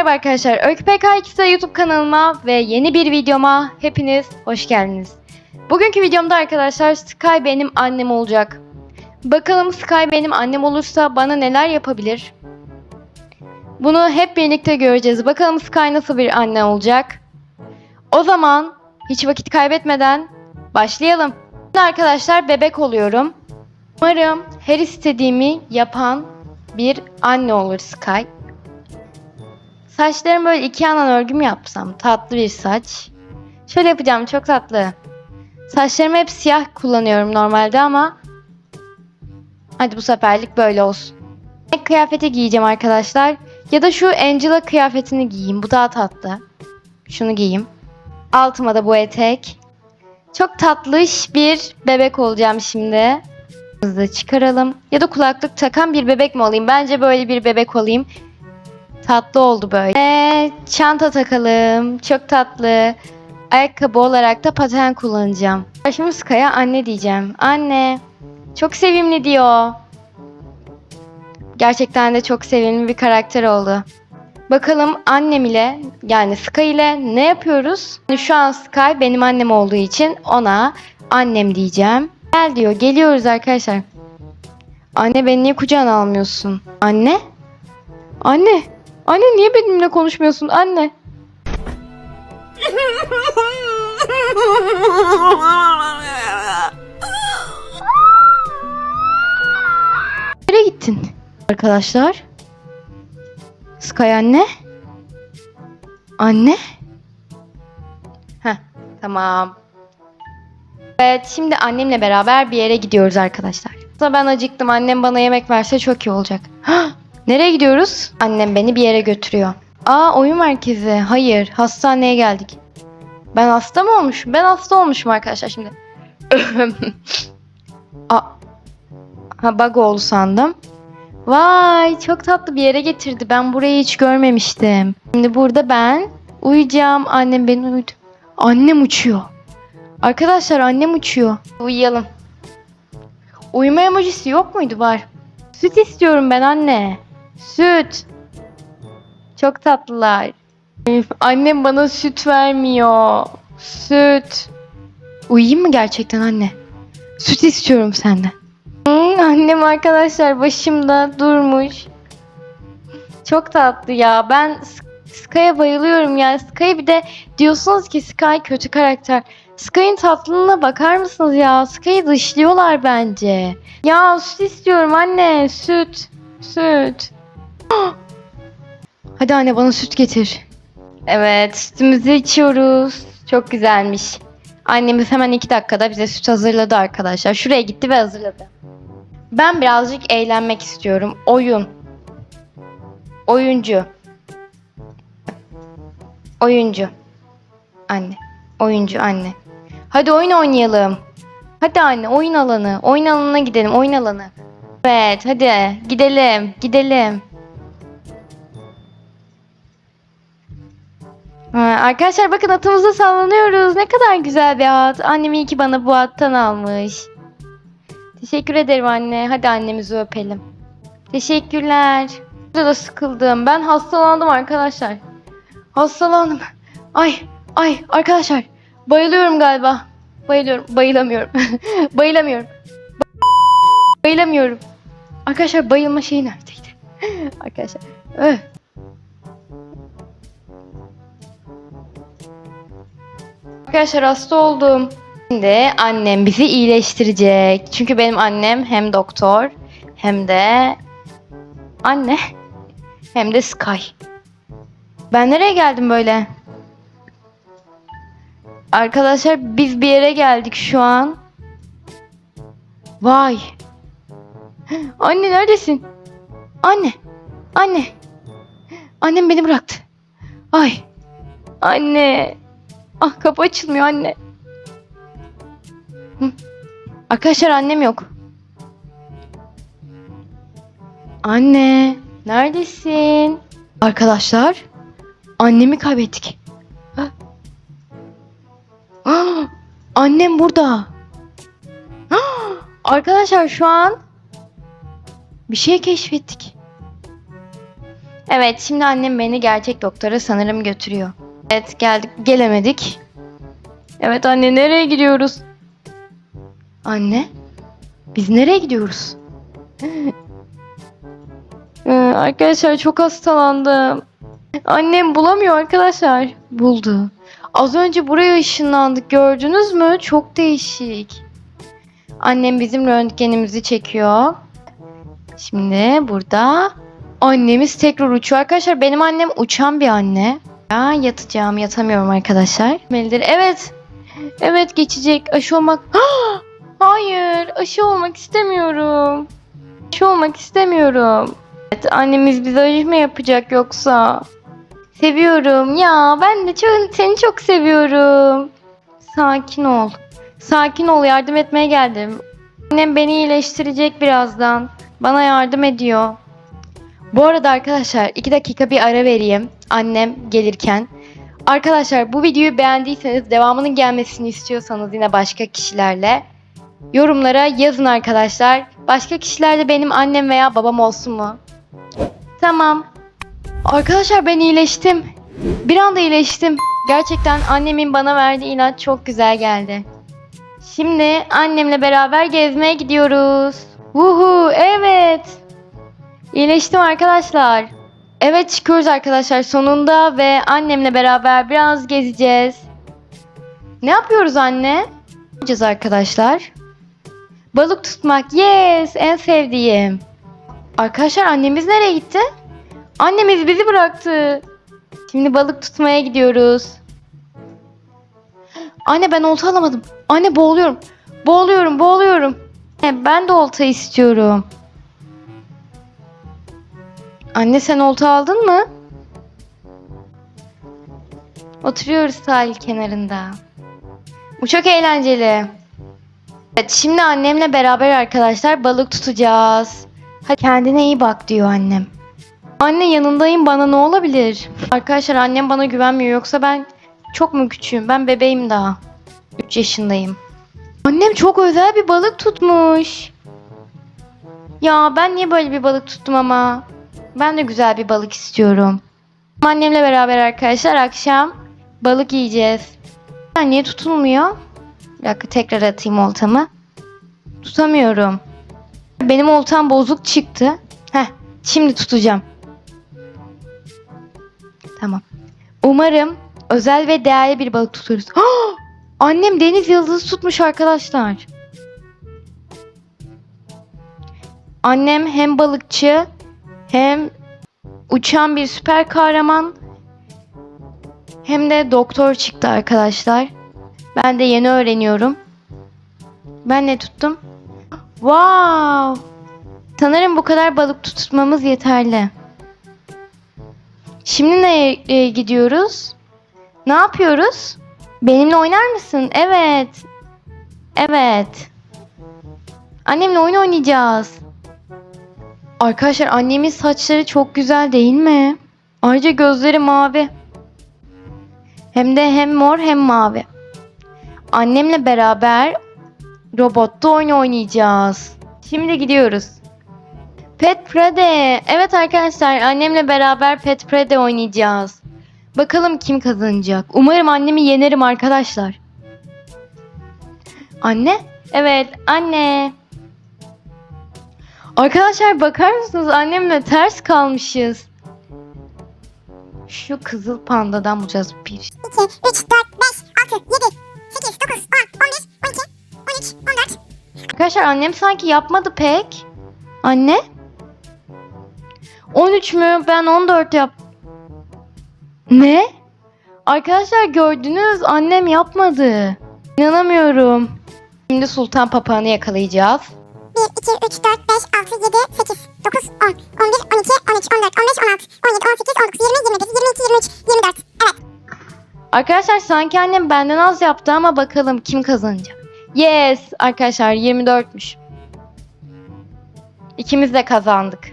merhaba arkadaşlar. Öykü PK2'de YouTube kanalıma ve yeni bir videoma hepiniz hoş geldiniz. Bugünkü videomda arkadaşlar Sky benim annem olacak. Bakalım Sky benim annem olursa bana neler yapabilir? Bunu hep birlikte göreceğiz. Bakalım Sky nasıl bir anne olacak? O zaman hiç vakit kaybetmeden başlayalım. Arkadaşlar bebek oluyorum. Umarım her istediğimi yapan bir anne olur Sky. Saçlarımı böyle iki yandan örgü mü yapsam? Tatlı bir saç. Şöyle yapacağım çok tatlı. Saçlarımı hep siyah kullanıyorum normalde ama hadi bu seferlik böyle olsun. Renk kıyafeti giyeceğim arkadaşlar. Ya da şu Angela kıyafetini giyeyim. Bu daha tatlı. Şunu giyeyim. Altıma da bu etek. Çok tatlış bir bebek olacağım şimdi. Hızlı çıkaralım. Ya da kulaklık takan bir bebek mi olayım? Bence böyle bir bebek olayım. Tatlı oldu böyle. Ee, çanta takalım. Çok tatlı. Ayakkabı olarak da paten kullanacağım. Şimdi Sky'a anne diyeceğim. Anne. Çok sevimli diyor. Gerçekten de çok sevimli bir karakter oldu. Bakalım annem ile yani Sky ile ne yapıyoruz? Şu an Sky benim annem olduğu için ona annem diyeceğim. Gel diyor. Geliyoruz arkadaşlar. Anne beni niye kucağına almıyorsun? Anne? Anne. Anne niye benimle konuşmuyorsun? Anne. Nereye gittin? Arkadaşlar. Sky anne. Anne. Heh, tamam. Evet, şimdi annemle beraber bir yere gidiyoruz arkadaşlar. Aslında Ben acıktım. Annem bana yemek verse çok iyi olacak. Nereye gidiyoruz? Annem beni bir yere götürüyor. Aa oyun merkezi. Hayır, hastaneye geldik. Ben hasta mı olmuşum? Ben hasta olmuşum arkadaşlar şimdi. Aa, ha bug oldu sandım. Vay çok tatlı bir yere getirdi. Ben burayı hiç görmemiştim. Şimdi burada ben uyuyacağım. Annem beni uyudu. Annem uçuyor. Arkadaşlar annem uçuyor. Uyuyalım. Uyuma emojisi yok muydu? Var. Süt istiyorum ben anne. Süt. Çok tatlılar. Annem bana süt vermiyor. Süt. Uyuyayım mı gerçekten anne? Süt istiyorum senden. Hmm, annem arkadaşlar başımda durmuş. Çok tatlı ya. Ben Sky'a bayılıyorum ya. Sky bir de diyorsunuz ki Sky kötü karakter. Sky'ın tatlılığına bakar mısınız ya? Sky'ı dışlıyorlar bence. Ya süt istiyorum anne. Süt. Süt. Hadi anne bana süt getir. Evet sütümüzü içiyoruz. Çok güzelmiş. Annemiz hemen iki dakikada bize süt hazırladı arkadaşlar. Şuraya gitti ve hazırladı. Ben birazcık eğlenmek istiyorum. Oyun. Oyuncu. Oyuncu. Anne. Oyuncu anne. Hadi oyun oynayalım. Hadi anne oyun alanı. Oyun alanına gidelim. Oyun alanı. Evet hadi gidelim. Gidelim. Arkadaşlar bakın atımızda sallanıyoruz. Ne kadar güzel bir at. Annem iyi ki bana bu attan almış. Teşekkür ederim anne. Hadi annemizi öpelim. Teşekkürler. Burada da sıkıldım. Ben hastalandım arkadaşlar. Hastalandım. Ay, ay arkadaşlar. Bayılıyorum galiba. Bayılıyorum. Bayılamıyorum. Bayılamıyorum. Bayılamıyorum. Arkadaşlar bayılma şeyi neredeydi? arkadaşlar. Öh. Arkadaşlar hasta oldum. Şimdi annem bizi iyileştirecek. Çünkü benim annem hem doktor hem de anne hem de Sky. Ben nereye geldim böyle? Arkadaşlar biz bir yere geldik şu an. Vay. Anne neredesin? Anne. Anne. Annem beni bıraktı. Ay. Anne. Ah kapı açılmıyor anne. Arkadaşlar annem yok. Anne, neredesin? Arkadaşlar, annemi kaybettik. Annem burada. Arkadaşlar şu an bir şey keşfettik. Evet şimdi annem beni gerçek doktora sanırım götürüyor. Evet geldik gelemedik. Evet anne nereye gidiyoruz? Anne biz nereye gidiyoruz? Ee, arkadaşlar çok hastalandım. Annem bulamıyor arkadaşlar. Buldu. Az önce buraya ışınlandık gördünüz mü? Çok değişik. Annem bizim röntgenimizi çekiyor. Şimdi burada annemiz tekrar uçuyor. Arkadaşlar benim annem uçan bir anne. Ya yatacağım yatamıyorum arkadaşlar. Melidir. Evet. Evet geçecek. Aşı olmak. Hayır aşı olmak istemiyorum. Aşı olmak istemiyorum. Evet annemiz bize aşı mı yapacak yoksa? Seviyorum ya ben de çok, seni çok seviyorum. Sakin ol. Sakin ol yardım etmeye geldim. Annem beni iyileştirecek birazdan. Bana yardım ediyor. Bu arada arkadaşlar 2 dakika bir ara vereyim. Annem gelirken. Arkadaşlar bu videoyu beğendiyseniz devamının gelmesini istiyorsanız yine başka kişilerle yorumlara yazın arkadaşlar. Başka kişilerde benim annem veya babam olsun mu? Tamam. Arkadaşlar ben iyileştim. Bir anda iyileştim. Gerçekten annemin bana verdiği ilaç çok güzel geldi. Şimdi annemle beraber gezmeye gidiyoruz. Vuhu evet. İyileştim arkadaşlar. Evet çıkıyoruz arkadaşlar sonunda ve annemle beraber biraz gezeceğiz. Ne yapıyoruz anne? Yapacağız arkadaşlar. Balık tutmak. Yes, en sevdiğim. Arkadaşlar annemiz nereye gitti? Annemiz bizi bıraktı. Şimdi balık tutmaya gidiyoruz. Anne ben olta alamadım. Anne boğuluyorum. Boğuluyorum, boğuluyorum. Ben de olta istiyorum. Anne sen olta aldın mı? Oturuyoruz sahil kenarında. Bu çok eğlenceli. Evet şimdi annemle beraber arkadaşlar balık tutacağız. Hadi kendine iyi bak diyor annem. Anne yanındayım bana ne olabilir? Arkadaşlar annem bana güvenmiyor yoksa ben çok mu küçüğüm? Ben bebeğim daha. 3 yaşındayım. Annem çok özel bir balık tutmuş. Ya ben niye böyle bir balık tuttum ama? Ben de güzel bir balık istiyorum. Annemle beraber arkadaşlar akşam balık yiyeceğiz. Ya niye tutulmuyor? Bir dakika tekrar atayım oltamı. Tutamıyorum. Benim oltam bozuk çıktı. Heh, şimdi tutacağım. Tamam. Umarım özel ve değerli bir balık tutarız. Annem deniz yıldızı tutmuş arkadaşlar. Annem hem balıkçı hem uçan bir süper kahraman hem de doktor çıktı arkadaşlar. Ben de yeni öğreniyorum. Ben ne tuttum? Wow! Sanırım bu kadar balık tutmamız yeterli. Şimdi nereye gidiyoruz? Ne yapıyoruz? Benimle oynar mısın? Evet. Evet. Annemle oyun oynayacağız. Arkadaşlar annemin saçları çok güzel değil mi? Ayrıca gözleri mavi. Hem de hem mor hem mavi. Annemle beraber robotta oyun oynayacağız. Şimdi gidiyoruz. Pet Prede. Evet arkadaşlar annemle beraber Pet Prede oynayacağız. Bakalım kim kazanacak. Umarım annemi yenerim arkadaşlar. Anne? Evet anne. Arkadaşlar bakar mısınız annemle ters kalmışız. Şu kızıl pandadan bulacağız bir. 2, 3, 4, 5, 6, 7, 8, 9, 10, 11, 12, 13, 14. Arkadaşlar annem sanki yapmadı pek. Anne? 13 mü? Ben 14 yap. Ne? Arkadaşlar gördünüz annem yapmadı. İnanamıyorum. Şimdi sultan papağanı yakalayacağız. 1, 2, 3, 4, 5, 6, 7, 8, 9, 10, 11, 12, 13, 14, 15, 16, 17, 18, 19, 20, 21, 22, 23, 24. Evet. Arkadaşlar sanki annem benden az yaptı ama bakalım kim kazanacak. Yes arkadaşlar 24'müş. İkimiz de kazandık.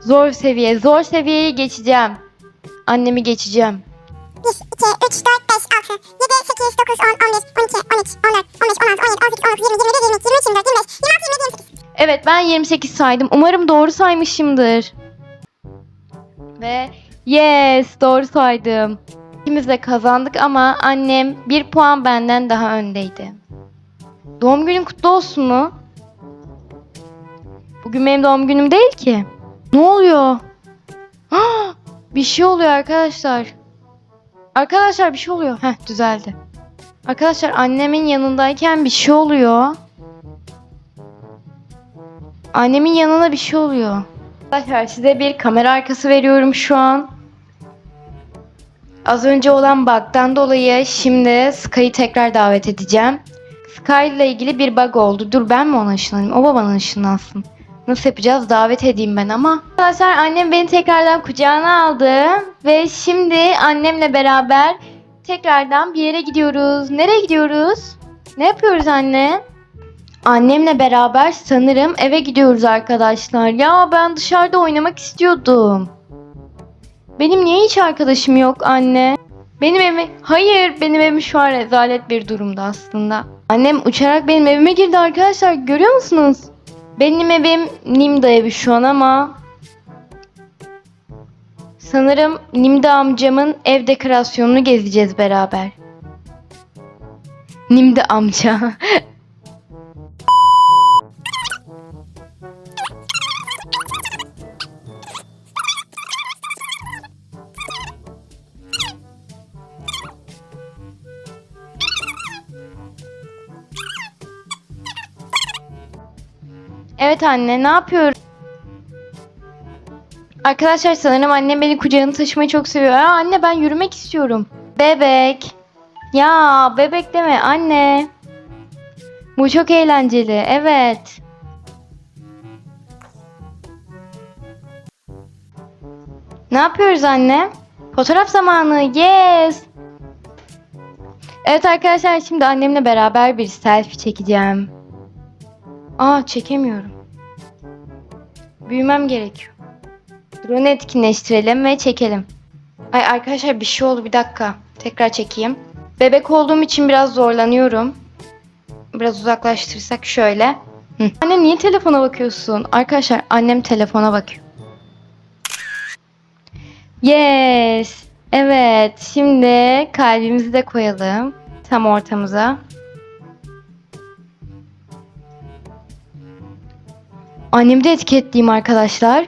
Zor seviye, zor seviyeyi geçeceğim. Annemi geçeceğim. 1, 2, 3, 4, 5, 6, 7, 8, 9, 10, 11, 12, 13, 14, 15, 16, 17, 18, 19, 20, 21, 22, 23, 24, 25, 26, 27, 28. Evet ben 28 saydım. Umarım doğru saymışımdır. Ve yes doğru saydım. İkimiz de kazandık ama annem bir puan benden daha öndeydi. Doğum günün kutlu olsun mu? Bugün benim doğum günüm değil ki. Ne oluyor? Bir şey oluyor arkadaşlar. Arkadaşlar bir şey oluyor. Heh düzeldi. Arkadaşlar annemin yanındayken bir şey oluyor. Annemin yanına bir şey oluyor. Arkadaşlar size bir kamera arkası veriyorum şu an. Az önce olan bug'dan dolayı şimdi Sky'ı tekrar davet edeceğim. Sky ile ilgili bir bug oldu. Dur ben mi ona ışınlanayım? O babanın ışınlansın. Nasıl yapacağız? Davet edeyim ben ama. Arkadaşlar annem beni tekrardan kucağına aldı. Ve şimdi annemle beraber tekrardan bir yere gidiyoruz. Nereye gidiyoruz? Ne yapıyoruz anne? Annemle beraber sanırım eve gidiyoruz arkadaşlar. Ya ben dışarıda oynamak istiyordum. Benim niye hiç arkadaşım yok anne? Benim evim... Hayır benim evim şu an rezalet bir durumda aslında. Annem uçarak benim evime girdi arkadaşlar. Görüyor musunuz? Benim evim Nimda evi şu an ama... Sanırım Nimda amcamın ev dekorasyonunu gezeceğiz beraber. Nimda amca. Evet anne ne yapıyorum? Arkadaşlar sanırım annem beni kucağına taşımayı çok seviyor. Aa, anne ben yürümek istiyorum. Bebek. Ya bebek deme anne. Bu çok eğlenceli. Evet. Ne yapıyoruz anne? Fotoğraf zamanı. Yes. Evet arkadaşlar şimdi annemle beraber bir selfie çekeceğim. Aa çekemiyorum. Büyümem gerekiyor. Drone'u etkinleştirelim ve çekelim. Ay arkadaşlar bir şey oldu bir dakika. Tekrar çekeyim. Bebek olduğum için biraz zorlanıyorum. Biraz uzaklaştırsak şöyle. Hı. Anne niye telefona bakıyorsun? Arkadaşlar annem telefona bakıyor. Yes. Evet. Şimdi kalbimizi de koyalım. Tam ortamıza. Annemi de etiketleyeyim arkadaşlar.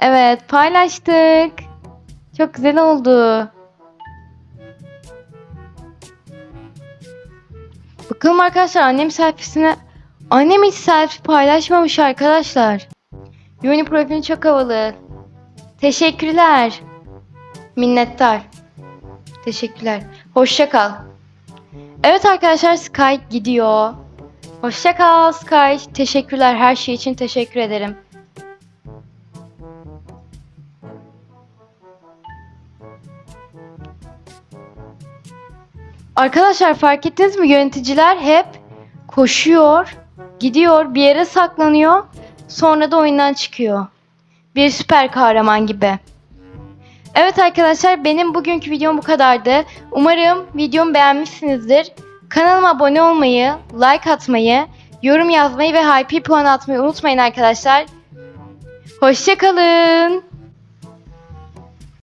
Evet paylaştık. Çok güzel oldu. Bakalım arkadaşlar annem selfiesine... Annem hiç selfie paylaşmamış arkadaşlar. Yoni profili çok havalı. Teşekkürler. Minnettar. Teşekkürler. Hoşça kal. Evet arkadaşlar Sky gidiyor. Hoşça kal Sky. Teşekkürler her şey için teşekkür ederim. Arkadaşlar fark ettiniz mi? Yöneticiler hep koşuyor, gidiyor, bir yere saklanıyor, sonra da oyundan çıkıyor. Bir süper kahraman gibi. Evet arkadaşlar benim bugünkü videom bu kadardı. Umarım videomu beğenmişsinizdir. Kanalıma abone olmayı, like atmayı, yorum yazmayı ve hype puan atmayı unutmayın arkadaşlar. Hoşçakalın.